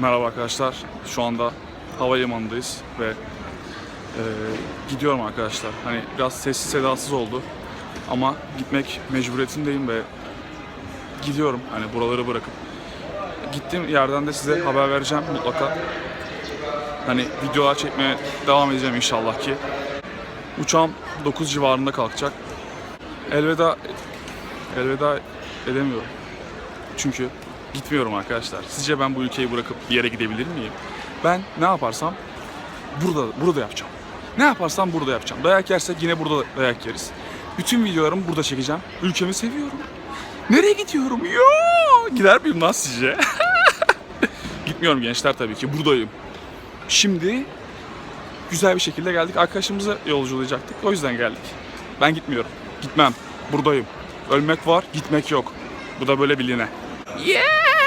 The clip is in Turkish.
Merhaba arkadaşlar. Şu anda havalimanındayız ve e, gidiyorum arkadaşlar. Hani biraz sessiz sedasız oldu ama gitmek mecburiyetindeyim ve gidiyorum hani buraları bırakıp. Gittiğim yerden de size haber vereceğim mutlaka. Hani videolar çekmeye devam edeceğim inşallah ki. Uçağım 9 civarında kalkacak. Elveda elveda edemiyorum. Çünkü gitmiyorum arkadaşlar. Sizce ben bu ülkeyi bırakıp bir yere gidebilir miyim? Ben ne yaparsam burada burada yapacağım. Ne yaparsam burada yapacağım. Dayak yersek yine burada dayak yeriz. Bütün videolarımı burada çekeceğim. Ülkemi seviyorum. Nereye gidiyorum? Yo! Gider miyim lan sizce? Gitmiyorum gençler tabii ki. Buradayım. Şimdi güzel bir şekilde geldik. Arkadaşımızı yolculayacaktık. O yüzden geldik. Ben gitmiyorum. Gitmem. Buradayım. Ölmek var, gitmek yok. Bu da böyle biline. Yeah!